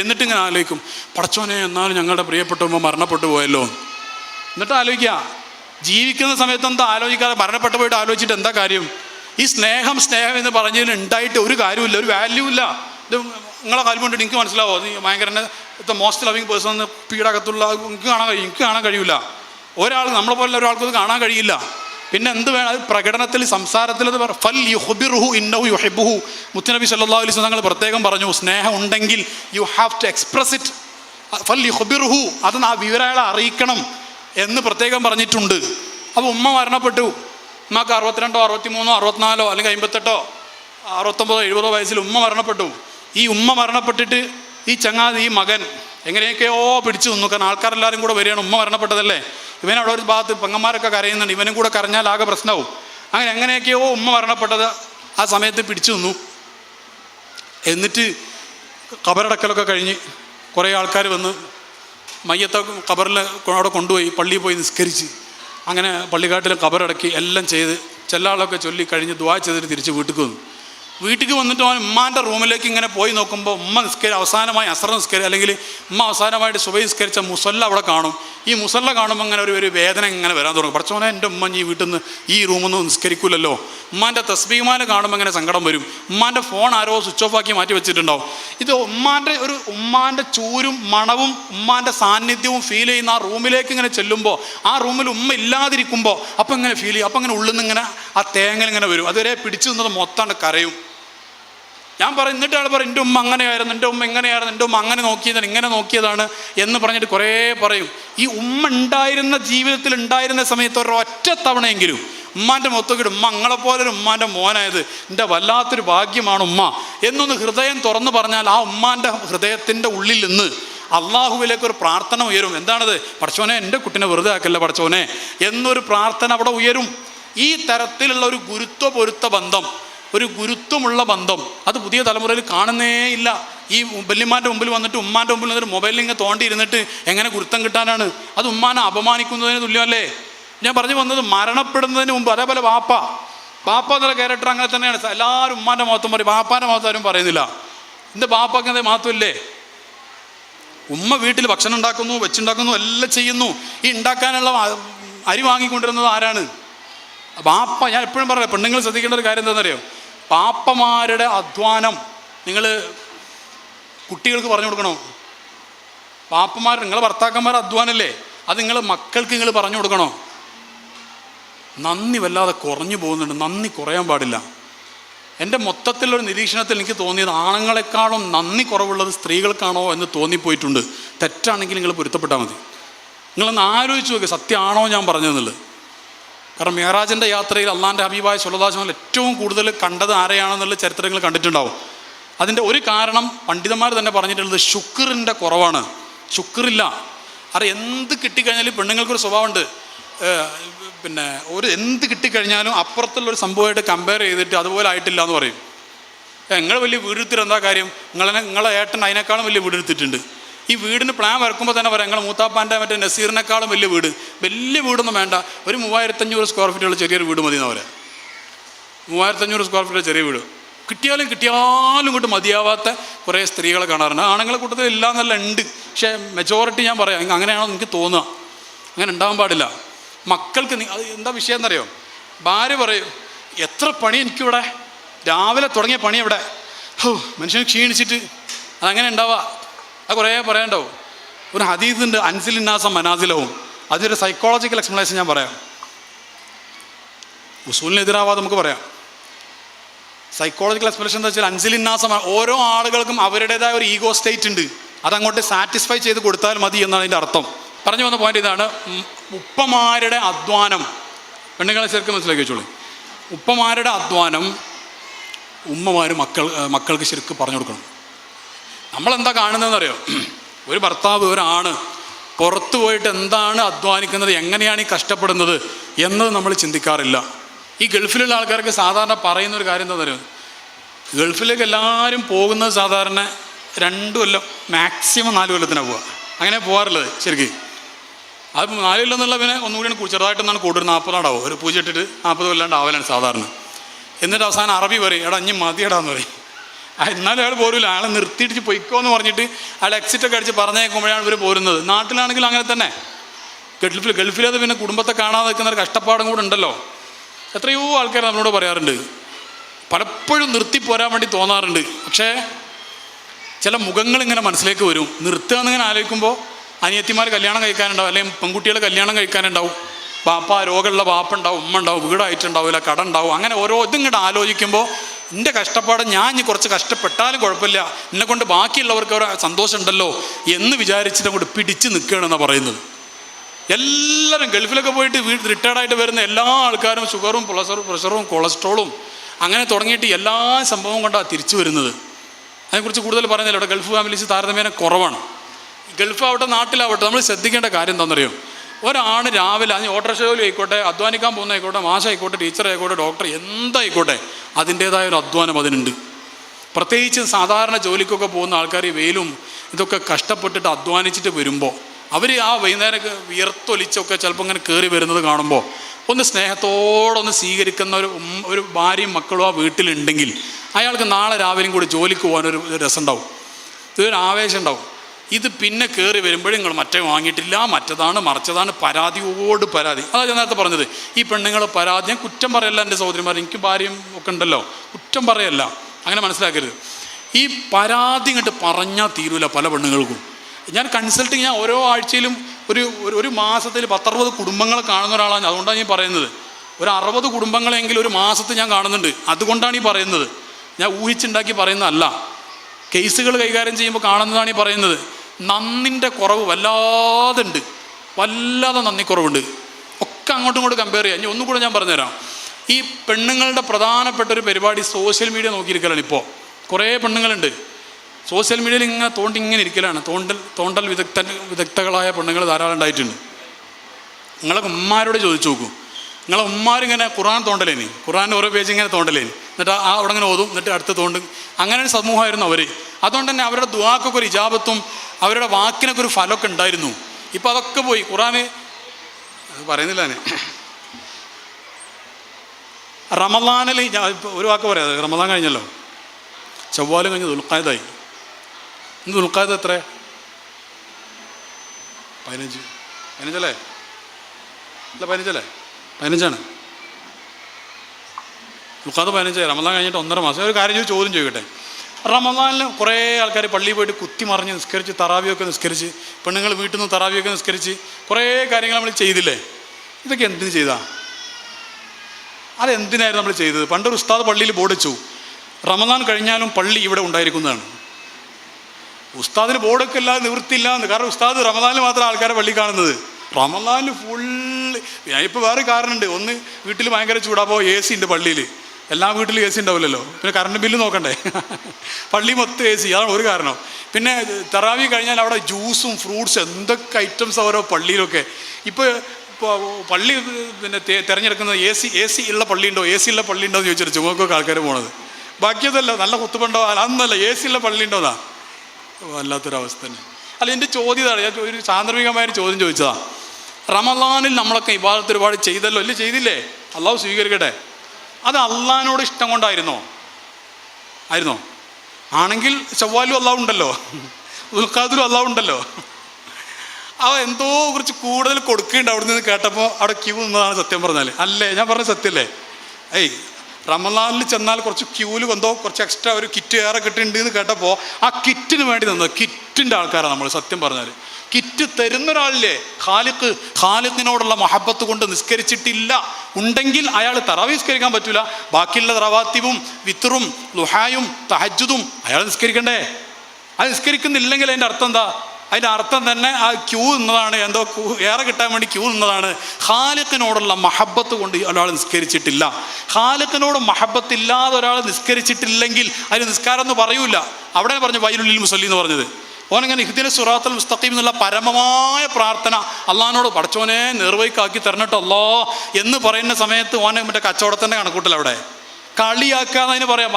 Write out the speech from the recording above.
എന്നിട്ട് ഇങ്ങനെ ആലോചിക്കും പടച്ചോനെ എന്നാലും ഞങ്ങളുടെ പ്രിയപ്പെട്ട മരണപ്പെട്ടു പോയല്ലോ. എന്നിട്ട് ആലോചിക്കുക ജീവിക്കുന്ന സമയത്ത് എന്താ ആലോചിക്കാതെ മരണപ്പെട്ടു പോയിട്ട് ആലോചിച്ചിട്ട് എന്താ കാര്യം? ഈ സ്നേഹം സ്നേഹം എന്ന് പറഞ്ഞതിന് ഉണ്ടായിട്ട് ഒരു കാര്യമില്ല ഒരു വാല്യൂ ഇല്ല ഇത് നിങ്ങളെ കാര്യം കൊണ്ട് എനിക്ക് മനസ്സിലാവോ? നീ ഭയങ്കര മോസ്റ്റ് ലവിങ് പേഴ്സൺ എന്ന് പീഡകത്തുള്ള എനിക്ക് കാണാൻ കഴിയും എനിക്ക് കാണാൻ കഴിയില്ല ഒരാൾ നമ്മളെ പോലുള്ള ഒരാൾക്കൊന്നും കാണാൻ കഴിയില്ല. പിന്നെ എന്ത് വേണം? അത് പ്രകടനത്തിൽ സംസാരത്തിൽ അത് ഫൽ യുഹബിറുഹു ഇന്നഹു യുഹിബുഹു മുത്തുനബി അലൈഹി വസല്ലം തങ്ങൾ പ്രത്യേകം പറഞ്ഞു സ്നേഹം ഉണ്ടെങ്കിൽ you have to express it ഫൽ യുഹബിറുഹു അത് ആ വിവരങ്ങളെ അറിയിക്കണം എന്ന് പ്രത്യേകം പറഞ്ഞിട്ടുണ്ട്. അപ്പോൾ ഉമ്മ മരണപ്പെട്ടു. ഉമ്മക്ക് അറുപത്തിരണ്ടോ അറുപത്തിമൂന്നോ അറുപത്തിനാലോ അല്ലെങ്കിൽ അമ്പത്തെട്ടോ അറുപത്തൊമ്പതോ എഴുപതോ വയസ്സിൽ ഉമ്മ മരണപ്പെട്ടു. ഈ ഉമ്മ മരണപ്പെട്ടിട്ട് ഈ ചങ്ങാതി ഈ മകൻ എങ്ങനെയൊക്കെയോ പിടിച്ചു നിന്നു. കാരണം ആൾക്കാരെല്ലാവരും കൂടെ വരികയാണ് ഉമ്മ മരണപ്പെട്ടതല്ലേ? ഇവൻ അവിടെ ഒരു ഭാഗത്ത് പെങ്ങന്മാരൊക്കെ കരയുന്നുണ്ട്. ഇവനും കൂടെ കരഞ്ഞാൽ ആകെ പ്രശ്നവും. അങ്ങനെ എങ്ങനെയൊക്കെയോ ഉമ്മ മരണപ്പെട്ടത് ആ സമയത്ത് പിടിച്ചു നിന്നു. എന്നിട്ട് കബറടക്കലൊക്കെ കഴിഞ്ഞ് കുറേ ആൾക്കാർ വന്ന് മയ്യത്തെ കബറിൽ അവിടെ കൊണ്ടുപോയി പള്ളിയിൽ പോയി നിസ്കരിച്ച്. അങ്ങനെ പള്ളിക്കാട്ടിൽ കബറടക്കി എല്ലാം ചെയ്ത് ചെല്ലാളൊക്കെ ചൊല്ലി കഴിഞ്ഞ് ദ്വാ ചെയ്തിട്ട് തിരിച്ച് വീട്ടിൽ വന്നു. വീട്ടിൽ വന്നിട്ട് അവൻ ഉമ്മാന്റെ റൂമിലേക്ക് ഇങ്ങനെ പോയി നോക്കുമ്പോൾ ഉമ്മ നിസ്കരി അവസാനമായി അസർ നിസ്കരി അല്ലെങ്കിൽ ഉമ്മ അവസാനമായിട്ട് സുബൈ നിസ്കരിച്ച മുസല്ല അവിടെ കാണും. ഈ മുസല്ല കാണുമ്പോൾ അങ്ങനെ ഒരു ഒരു വേദന ഇങ്ങനെ വരാൻ തുടങ്ങും. പഠിച്ചോനെ എന്റെ ഉമ്മ ഈ വീട്ടിൽ നിന്ന് ഈ റൂമിൽ നിന്ന് നിസ്കരിക്കില്ലല്ലോ ഉമ്മാന്റെ തസ്ബീമാനെ കാണുമ്പോൾ ഇങ്ങനെ സങ്കടം വരും. ഉമ്മാന്റെ ഫോൺ ആരോ സ്വിച്ച് ഓഫ് ആക്കി മാറ്റി വെച്ചിട്ടുണ്ടാവും. ഇത് ഉമ്മാന്റെ ഒരു ഉമ്മാന്റെ ചൂരും മണവും ഉമ്മാന്റെ സാന്നിധ്യവും ഫീൽ ചെയ്യുന്ന ആ റൂമിലേക്ക് ഇങ്ങനെ ചെല്ലുമ്പോൾ ആ റൂമിൽ ഉമ്മ ഇല്ലാതിരിക്കുമ്പോൾ അപ്പം ഇങ്ങനെ ഫീൽ ചെയ്യും? അപ്പം ഇങ്ങനെ ഉള്ളിൽ നിന്ന് ഇങ്ങനെ ആ തേങ്ങൽ ഇങ്ങനെ വരും. അതുവരെ പിടിച്ചു നിന്നത് മൊത്തമാണ് കരയും. ഞാൻ പറയും എന്നിട്ട് ആൾ പറയും എന്റെ ഉമ്മ അങ്ങനെയായിരുന്നു എന്റെ ഉമ്മ എങ്ങനെയായിരുന്നു എന്റെ ഉമ്മ അങ്ങനെ നോക്കിയതാണ് ഇങ്ങനെ നോക്കിയതാണ് എന്ന് പറഞ്ഞിട്ട് കുറേ പറയും. ഈ ഉമ്മ ഉണ്ടായിരുന്ന ജീവിതത്തിൽ ഉണ്ടായിരുന്ന സമയത്ത് ഒറ്റ തവണയെങ്കിലും ഉമ്മാന്റെ മൊത്തക്കിട്ട് ഉമ്മ അങ്ങളെപ്പോലെ ഒരു ഉമ്മാന്റെ മോനായത് എന്റെ വല്ലാത്തൊരു ഭാഗ്യമാണ് ഉമ്മ എന്നൊന്ന് ഹൃദയം തുറന്ന് പറഞ്ഞാൽ ആ ഉമ്മാന്റെ ഹൃദയത്തിന്റെ ഉള്ളിൽ നിന്ന് അള്ളാഹുവിലേക്ക് ഒരു പ്രാർത്ഥന ഉയരും. എന്താണത്? പടച്ചോനെ എന്റെ കുട്ടിനെ വെറുതെ ആക്കല്ല പടച്ചോനെ എന്നൊരു പ്രാർത്ഥന അവിടെ ഉയരും. ഈ തരത്തിലുള്ള ഒരു ഗുരുത്വ പൊരുത്ത ബന്ധം ഒരു ഗുരുത്വമുള്ള ബന്ധം. അത് പുതിയ തലമുറയിൽ കാണുന്നേ ഇല്ല. ഈ വല്യമ്മാന്റെ മുമ്പിൽ വന്നിട്ട് ഉമ്മാന്റെ മുമ്പിൽ വന്നിട്ട് മൊബൈലിൽ ഇങ്ങനെ തോണ്ടി ഇരുന്നിട്ട് എങ്ങനെ ഗുരുത്തം കിട്ടാനാണ്? അത് ഉമ്മാനെ അപമാനിക്കുന്നതിന് തുല്യമല്ലേ? ഞാൻ പറഞ്ഞു വന്നത് മരണപ്പെടുന്നതിന് മുമ്പ് അതേപോലെ വാപ്പ വാപ്പ എന്നുള്ള ക്യാരക്ടർ അങ്ങനെ തന്നെയാണ്. എല്ലാവരും ഉമ്മാന്റെ മുഖത്തും പറയും. വാപ്പാന്റെ മഹത്വം ആരും പറയുന്നില്ല. എന്റെ ബാപ്പാക്ക് എന്തേ ഉമ്മ വീട്ടിൽ ഭക്ഷണം ഉണ്ടാക്കുന്നു വെച്ചുണ്ടാക്കുന്നു എല്ലാം ചെയ്യുന്നു. ഈ ഉണ്ടാക്കാനുള്ള അരി വാങ്ങിക്കൊണ്ടിരുന്നത് ആരാണ്? വാപ്പ ഞാൻ എപ്പോഴും പറയാം പെണ്ണുങ്ങൾ ശ്രദ്ധിക്കേണ്ട ഒരു കാര്യം എന്താണെന്നറിയോ? പാപ്പമാരുടെ അധ്വാനം. നിങ്ങൾ കുട്ടികൾക്ക് പറഞ്ഞു കൊടുക്കണോ? പാപ്പമാർ നിങ്ങളെ ഭർത്താക്കന്മാരുടെ അധ്വാനല്ലേ? അത് നിങ്ങൾ മക്കൾക്ക് നിങ്ങൾ പറഞ്ഞു കൊടുക്കണോ? നന്ദി വല്ലാതെ കുറഞ്ഞു പോകുന്നുണ്ട്. നന്ദി കുറയാൻ പാടില്ല. എന്റെ മൊത്തത്തിലൊരു നിരീക്ഷണത്തിൽ എനിക്ക് തോന്നിയത് ആണുങ്ങളെക്കാളും നന്ദി കുറവുള്ളത് സ്ത്രീകൾക്കാണോ എന്ന് തോന്നിപ്പോയിട്ടുണ്ട്. തെറ്റാണെങ്കിൽ നിങ്ങൾ പൊരുത്തപ്പെട്ടാൽ മതി. നിങ്ങളൊന്ന് ആലോചിച്ച് നോക്കുക സത്യമാണോ ഞാൻ പറഞ്ഞതെന്നുള്ളത്. കാരണം മെഹറാജിന്റെ യാത്രയിൽ അള്ളാന്റെ ഹബീബായ സുലദാശമൽ ഏറ്റവും കൂടുതൽ കണ്ടത് ആരെയാണെന്നുള്ള ചരിത്രങ്ങൾ കണ്ടിട്ടുണ്ടാവും. അതിന്റെ ഒരു കാരണം പണ്ഡിതന്മാർ തന്നെ പറഞ്ഞിട്ടുള്ളത് ശുക്റിന്റെ കുറവാണ്. ശുക്റില്ല അത് എന്ത് കിട്ടിക്കഴിഞ്ഞാലും പെണ്ണുങ്ങൾക്കൊരു സ്വഭാവമുണ്ട്. പിന്നെ ഒരു എന്ത് കിട്ടിക്കഴിഞ്ഞാലും അപ്പുറത്തുള്ള ഒരു സംഭവമായിട്ട് കമ്പയർ ചെയ്തിട്ട് അതുപോലെ ആയിട്ടില്ല എന്ന് പറയും നിങ്ങൾ വലിയ വീടെടുത്തിട്ട് എന്താ കാര്യം? നിങ്ങളെ നിങ്ങളെ ഏട്ടൻ അതിനേക്കാളും വലിയ വീടെടുത്തിട്ടുണ്ട്. ഈ വീടിന് പ്ലാൻ വരക്കുമ്പോൾ തന്നെ പറയാം നിങ്ങൾ മൂത്താപ്പാന്റെ മറ്റേ നസീറിനേക്കാളും വലിയ വീട്. വലിയ വീടൊന്നും വേണ്ട. ഒരു മൂവായിരത്തഞ്ഞൂറ് സ്ക്വയർ ഫീറ്റുള്ള ചെറിയൊരു വീട് മതി എന്ന് പറയാം. മൂവായിരത്തഞ്ഞൂറ് സ്ക്വയർ ഫീറ്റ് ചെറിയ വീട്. കിട്ടിയാലും കിട്ടിയാലും ഇങ്ങോട്ട് മതിയാവാത്ത കുറേ സ്ത്രീകളെ കാണാറുണ്ട്. ആണുങ്ങളെ കൂട്ടത്തിൽ ഇല്ല എന്നല്ല ഉണ്ട്. പക്ഷേ മെജോറിറ്റി ഞാൻ പറയാം അങ്ങനെയാണോ എനിക്ക് തോന്നുക? അങ്ങനെ ഉണ്ടാവാൻ പാടില്ല. മക്കൾക്ക് എന്താ വിഷയം എന്നറിയോ ഭാര്യ പറയും എത്ര പണി എനിക്കിവിടെ? രാവിലെ തുടങ്ങിയ പണി ഇവിടെ ഹോ മനുഷ്യൻ ക്ഷീണിച്ചിട്ട്. അതങ്ങനെ ഉണ്ടാവുക അത് കുറേ പറയാണ്ടാവും ഒരു ഹദീസുണ്ട് അൻസിലിന്നാസം മനാസിലവും അതൊരു സൈക്കോളജിക്കൽ എക്സ്പ്ലനേഷൻ ഞാൻ പറയാം. ഉസൂലിനെതിരാവാതെ നമുക്ക് പറയാം. സൈക്കോളജിക്കൽ എക്സ്പ്ലനേഷൻ എന്താ വെച്ചാൽ അൻസിലിന്നാസം ഓരോ ആളുകൾക്കും അവരുടേതായ ഒരു ഈഗോ സ്റ്റേറ്റ് ഉണ്ട്. അതങ്ങോട്ട് സാറ്റിസ്ഫൈ ചെയ്ത് കൊടുത്താൽ മതി എന്നാണ് അതിന്റെ അർത്ഥം. പറഞ്ഞു വന്ന പോയിന്റ് ഇതാണ് ഉപ്പമാരുടെ അധ്വാനം. പെണ്ണുങ്ങളെ ശരിക്കും മനസ്സിലാക്കി വെച്ചോളൂ. ഉപ്പമാരുടെ അധ്വാനം ഉമ്മമാരും മക്കൾ മക്കൾക്ക് ശരിക്കും പറഞ്ഞു കൊടുക്കണം. നമ്മളെന്താ കാണുന്നതെന്നറിയോ? ഒരു ഭർത്താവ് ഒരാണ് പുറത്തു പോയിട്ട് എന്താണ് അധ്വാനിക്കുന്നത് എങ്ങനെയാണ് ഈ കഷ്ടപ്പെടുന്നത് എന്നത് നമ്മൾ ചിന്തിക്കാറില്ല. ഈ ഗൾഫിലുള്ള ആൾക്കാർക്ക് സാധാരണ പറയുന്ന ഒരു കാര്യം എന്താ ഗൾഫിലേക്ക് എല്ലാവരും പോകുന്നത് സാധാരണ രണ്ട് കൊല്ലം മാക്സിമം നാല് കൊല്ലത്തിനാണ് പോവുക. അങ്ങനെ പോകാറുള്ളത് ശരിക്കും. അത് നാല് കൊല്ലം എന്നുള്ള പിന്നെ ഒന്നുകൂടി ചെറുതായിട്ടൊന്നാണ് കൂടുതൽ നാൽപ്പതാണ്ടാവും ഒരു പൂജ ഇട്ടിട്ട് നാൽപ്പത് കൊല്ലാണ്ട് ആവലാണ് സാധാരണ. എന്നിട്ട് അവസാനം അറബി പറയും എടാ അഞ്ഞ് മതിയടാന്ന് പറയും. എന്നാലും അയാൾ പോരില്ല അയാളെ നിർത്തിയിടിച്ച് പൊയ്ക്കോ എന്ന് പറഞ്ഞിട്ട് അയാൾ എക്സിറ്റ് ഒക്കെ അടിച്ച് പറഞ്ഞേക്കുമ്പോഴാണ് ഇവർ പോരുന്നത്. നാട്ടിലാണെങ്കിലും അങ്ങനെ തന്നെ. ഗൾഫിൽ ഗൾഫിലത് പിന്നെ കുടുംബത്തെ കാണാതെ നിൽക്കുന്ന ഒരു കഷ്ടപ്പാടും കൂടെ ഉണ്ടല്ലോ. എത്രയോ ആൾക്കാർ നമ്മളോട് പറയാറുണ്ട്. പലപ്പോഴും നിർത്തി പോരാൻ വേണ്ടി തോന്നാറുണ്ട്. പക്ഷേ ചില മുഖങ്ങൾ ഇങ്ങനെ മനസ്സിലേക്ക് വരും. നിർത്തുക എന്നിങ്ങനെ ആലോചിക്കുമ്പോൾ അനിയത്തിമാർ കല്യാണം കഴിക്കാനുണ്ടാവും അല്ലെങ്കിൽ പെൺകുട്ടികൾ കല്യാണം കഴിക്കാനുണ്ടാവും. ബാപ്പ രോഗമുള്ള ബാപ്പ ഉണ്ടാവും ഉമ്മ ഉണ്ടാവും വീടായിട്ടുണ്ടാവില്ല കട ഉണ്ടാവും അങ്ങനെ ഓരോ ഇതും ഇങ്ങോട്ട് ആലോചിക്കുമ്പോൾ എന്റെ കഷ്ടപ്പാട് ഞാൻ ഇനി കുറച്ച് കഷ്ടപ്പെട്ടാലും കുഴപ്പമില്ല. എന്നെ കൊണ്ട് ബാക്കിയുള്ളവർക്ക് ഒരു സന്തോഷം ഉണ്ടല്ലോ എന്ന് വിചാരിച്ചിട്ട് അങ്ങോട്ട് പിടിച്ച് നിൽക്കുകയാണെന്നാണ് പറയുന്നത്. എല്ലാവരും ഗൾഫിലൊക്കെ പോയിട്ട് വീട് റിട്ടയർഡായിട്ട് വരുന്ന എല്ലാ ആൾക്കാരും ഷുഗറും പ്രഷറും പ്രഷറും കൊളസ്ട്രോളും അങ്ങനെ തുടങ്ങിയിട്ട് എല്ലാ സംഭവം കൊണ്ടാണ് തിരിച്ചു വരുന്നത്. അതിനെക്കുറിച്ച് കൂടുതൽ പറയുന്നില്ല. ഇവിടെ ഗൾഫ് ഫാമിലീസ് താരതമ്യേന കുറവാണ്. ഗൾഫ് ആവട്ടെ നാട്ടിലാവട്ടെ നമ്മൾ ശ്രദ്ധിക്കേണ്ട കാര്യം എന്താണെന്നറിയോ? ഒരാണ് രാവിലെ അതിന് ഓട്ടോറിക്ഷ ജോലി ആയിക്കോട്ടെ അധ്വാനിക്കാൻ പോകുന്ന ആയിക്കോട്ടെ മാഷായിക്കോട്ടെ ടീച്ചർ ആയിക്കോട്ടെ ഡോക്ടർ എന്തായിക്കോട്ടെ അതിന്റേതായ ഒരു അധ്വാനം അതിനുണ്ട്. പ്രത്യേകിച്ച് സാധാരണ ജോലിക്കൊക്കെ പോകുന്ന ആൾക്കാർ വെയിലും ഇതൊക്കെ കഷ്ടപ്പെട്ടിട്ട് അധ്വാനിച്ചിട്ട് വരുമ്പോൾ അവർ ആ വൈകുന്നേരം വിയർത്തൊലിച്ചൊക്കെ ചിലപ്പോൾ ഇങ്ങനെ കയറി വരുന്നത് കാണുമ്പോൾ ഒന്ന് സ്നേഹത്തോടൊന്ന് സ്വീകരിക്കുന്ന ഒരു ഒരു ഭാര്യയും മക്കളും ആ വീട്ടിലുണ്ടെങ്കിൽ അയാൾക്ക് നാളെ രാവിലെയും കൂടി ജോലിക്ക് പോകാനൊരു രസം ഉണ്ടാവും ഇതൊരു ആവേശം ഉണ്ടാവും ഇത് പിന്നെ കയറി വരുമ്പോഴും നിങ്ങൾ മറ്റേ വാങ്ങിയിട്ടില്ല മറ്റതാണ് മറിച്ചതാണ് പരാതിയോട് പരാതി. അതാണ് ഞാൻ നേരത്തെ പറഞ്ഞത്. ഈ പെണ്ണുങ്ങൾ പരാതി ഞാൻ കുറ്റം പറയല്ല എന്റെ സഹോദരിമാർ എനിക്ക് ഭാര്യയും ഒക്കെ ഉണ്ടല്ലോ. കുറ്റം പറയല്ല. അങ്ങനെ മനസ്സിലാക്കരുത്. ഈ പരാതി ഇങ്ങോട്ട് പറഞ്ഞാൽ തീരൂല പല പെണ്ണുങ്ങൾക്കും. ഞാൻ കൺസൾട്ടിങ് ഞാൻ ഓരോ ആഴ്ചയിലും ഒരു ഒരു- മാസത്തിൽ പത്തറുപത് കുടുംബങ്ങളെ കാണുന്ന ഒരാളാണ്. അതുകൊണ്ടാണ് ഞാൻ പറയുന്നത്. ഒരു അറുപത് കുടുംബങ്ങളെങ്കിലും ഒരു മാസത്തിൽ ഞാൻ കാണുന്നുണ്ട്. അതുകൊണ്ടാണ് ഈ പറയുന്നത്. ഞാൻ ഊഹിച്ചുണ്ടാക്കി പറയുന്നതല്ല. കേസുകൾ കൈകാര്യം ചെയ്യുമ്പോൾ കാണുന്നതാണ് ഈ പറയുന്നത്. നന്ദിന്റെ കുറവ് വല്ലാതെ ഉണ്ട് വല്ലാതെ നന്ദിക്കുറവുണ്ട് ഒക്കെ അങ്ങോട്ടും ഇങ്ങോട്ടും കമ്പയർ ചെയ്യാം. ഇനി ഒന്നും കൂടെ ഞാൻ പറഞ്ഞുതരാം. ഈ പെണ്ണുങ്ങളുടെ പ്രധാനപ്പെട്ട ഒരു പരിപാടി സോഷ്യൽ മീഡിയ നോക്കിയിരിക്കലാണ് ഇപ്പോൾ കുറേ പെണ്ണുങ്ങളുണ്ട്. സോഷ്യൽ മീഡിയയിൽ ഇങ്ങനെ തോണ്ടി ഇങ്ങനെ ഇരിക്കലാണ്. തോണ്ടൽ തോണ്ടൽ വിദഗ്ധ വിദഗ്ധകളായ പെണ്ണുങ്ങൾ ധാരാളം ഉണ്ടായിട്ടുണ്ട്. നിങ്ങളെ ഉമ്മാരോട് ചോദിച്ചു നോക്കൂ. നിങ്ങളെ ഉമ്മാരിങ്ങനെ ഖുറാൻ തോണ്ടലേനി. ഖുറാൻ ഓരോ പേജ് ഇങ്ങനെ തോണ്ടലേനി. എന്നിട്ട് ആ അവിടെ ഇങ്ങനെ ഓതും. എന്നിട്ട് അടുത്ത് തോണ്ടും അങ്ങനെ ഒരു സമൂഹമായിരുന്നു അവർ അതുകൊണ്ട് തന്നെ അവരുടെ ദുവാക്കൊക്കെ ഒരു ഇജാബത്തും അവരുടെ വാക്കിനൊക്കെ ഒരു ഫലമൊക്കെ ഉണ്ടായിരുന്നു. ഇപ്പം അതൊക്കെ പോയി. ഖുറാന് അത് പറയുന്നില്ല ഞാൻ. റമദാനിൽ ഒരു വാക്ക് പറയാതെ റമദാൻ കഴിഞ്ഞല്ലോ. ചൊവ്വാലും കഴിഞ്ഞ് ദുൽഖായതായി ഇന്ന് ദുൽഖായത് എത്ര? പതിനഞ്ച്. പതിനഞ്ചല്ലേ? അല്ല പതിനഞ്ചല്ലേ? പതിനഞ്ചാണ്. ദുൽഖാദ് പതിനഞ്ച് റമദാൻ കഴിഞ്ഞിട്ട് ഒന്നര മാസം. ഒരു കാര്യം ചോദ്യം ചോദിക്കട്ടെ. റമദാനിൽ കുറേ ആൾക്കാർ പള്ളിയിൽ പോയിട്ട് കുത്തി മറിഞ്ഞ് നിസ്കരിച്ച് തറാവിയൊക്കെ നിസ്കരിച്ച് പെണ്ണുങ്ങൾ വീട്ടിൽ നിന്ന് തറാവിയൊക്കെ നിസ്കരിച്ച് കുറേ കാര്യങ്ങൾ നമ്മൾ ചെയ്തില്ലേ? ഇതൊക്കെ എന്തിന് ചെയ്താ? അതെന്തിനായിരുന്നു നമ്മൾ ചെയ്തത്? പണ്ടൊരു ഉസ്താദ് പള്ളിയിൽ ബോർഡ് വെച്ചു. റമദാൻ കഴിഞ്ഞാലും പള്ളി ഇവിടെ ഉണ്ടായിരിക്കുന്നതാണ്. ഉസ്താദിന് ബോർഡൊക്കെ ഇല്ല നിവൃത്തിയില്ല എന്ന് കാരണം ഉസ്താദ് റമദാനിൽ മാത്രം ആൾക്കാരെ പള്ളി കാണുന്നത്. റമദാനിൽ ഫുള്ള് ഇപ്പോൾ വേറെ കാരണമുണ്ട് ഒന്ന് വീട്ടിൽ ഭയങ്കര ചൂടാപ്പോൾ എ സി ഉണ്ട് പള്ളിയിൽ എല്ലാ വീട്ടിലും എ സി ഉണ്ടാവില്ലല്ലോ. പിന്നെ കറണ്ട് ബില്ല് നോക്കണ്ടേ? പള്ളി മൊത്തം എ സി അതാണ് ഒരു കാരണം. പിന്നെ തെറാവി കഴിഞ്ഞാൽ അവിടെ ജ്യൂസും ഫ്രൂട്ട്സ് എന്തൊക്കെ ഐറ്റംസ് ഓരോ പള്ളിയിലൊക്കെ. ഇപ്പോൾ പള്ളി പിന്നെ തിരഞ്ഞെടുക്കുന്നത് എ സി എ സി ഉള്ള പള്ളിയുണ്ടോ? എ സി ഉള്ള പള്ളിയുണ്ടോ എന്ന് ചോദിച്ചിട്ട് ചുമക്കൊക്കെ ആൾക്കാർ പോണത്. ബാക്കിയതല്ല നല്ല കുത്തുപണ്ടോ? അതൊന്നല്ല എ സി ഉള്ള പള്ളിയുണ്ടോന്നാ വല്ലാത്തൊരവസ്ഥ തന്നെ. അല്ല എന്റെ ചോദ്യം ഇതാണ്. ഞാൻ ഒരു സാന്ദർഭികമായൊരു ചോദ്യം ചോദിച്ചതാണ് റമലാനിൽ നമ്മളൊക്കെ ഇബാദത്ത് ഒരുപാട് ചെയ്തല്ലോ? അല്ലേ ചെയ്തില്ലേ? അള്ളാഹു സ്വീകരിക്കട്ടെ. അത് അള്ളഹാനോട് ഇഷ്ടം കൊണ്ടായിരുന്നോ? ആയിരുന്നോ? ആണെങ്കിൽ ചൊവ്വാലും അള്ളാഹ് ഉണ്ടല്ലോ. ഉൽഖാദിലും അള്ളാഹ് ഉണ്ടല്ലോ. അവ എന്തോ കുറച്ച് കൂടുതൽ കൊടുക്കേണ്ട അവിടെ നിന്ന് കേട്ടപ്പോൾ അവിടെ ക്യൂ നിന്നതാണ് സത്യം പറഞ്ഞാൽ അല്ലേ? ഞാൻ പറഞ്ഞ സത്യമല്ലേ ഏയ് റമലാനിൽ ചെന്നാൽ കുറച്ച് ക്യൂൽ എന്തോ കുറച്ച് എക്സ്ട്രാ ഒരു കിറ്റ് ഏറെ കിട്ടുന്നുണ്ട് എന്ന് കേട്ടപ്പോൾ ആ കിറ്റിന് വേണ്ടി നിന്നത്. കിറ്റിന്റെ ആൾക്കാരാണ് നമ്മൾ സത്യം പറഞ്ഞാൽ കിറ്റ് തരുന്ന ഒരാളില്ലേ? ഖാലിഖ്. ഖാലിഖിനോടുള്ള മഹബത്ത് കൊണ്ട് നിസ്കരിച്ചിട്ടില്ല. ഉണ്ടെങ്കിൽ അയാൾ തറാവി നിസ്കരിക്കാൻ പറ്റൂല. ബാക്കിയുള്ള തറവാത്തിവും വിത്തറും ലുഹായും തഹജുദും അയാൾ നിസ്കരിക്കണ്ടേ? അത് നിസ്കരിക്കുന്നില്ലെങ്കിൽ അതിന്റെ അർത്ഥം എന്താ? അതിന്റെ അർത്ഥം തന്നെ ആ ക്യൂ നിന്നതാണ് എന്തോ ഏറെ കിട്ടാൻ വേണ്ടി ക്യൂ നിന്നതാണ്. ഖാലിഖിനോടുള്ള മഹബത്ത് കൊണ്ട് ഒരാൾ നിസ്കരിച്ചിട്ടില്ല. ഖാലിഖിനോട് മഹബത്ത് ഇല്ലാതെ ഒരാൾ നിസ്കരിച്ചിട്ടില്ലെങ്കിൽ അതിന് നിസ്കാരം എന്ന് പറയൂല. അവിടെ പറഞ്ഞു വൈലുള്ളിൽ മുസല്ലി എന്ന് പറഞ്ഞത്. ഓനങ്ങനെ ഇഹ്ദിന സുറാത്തൽ മുസ്തഖീം എന്നുള്ള പരമമായ പ്രാർത്ഥന അള്ളഹാനോട് പഠിച്ചോനെ നിർവഹിക്കാക്കി തരണിട്ടല്ലോ എന്ന് പറയുന്ന സമയത്ത് ഓനെ മറ്റേ കച്ചവടത്തിന്റെ കണക്കൂട്ടൽ അവിടെ. കളിയാക്കാന്ന് അതിന് പറയാം.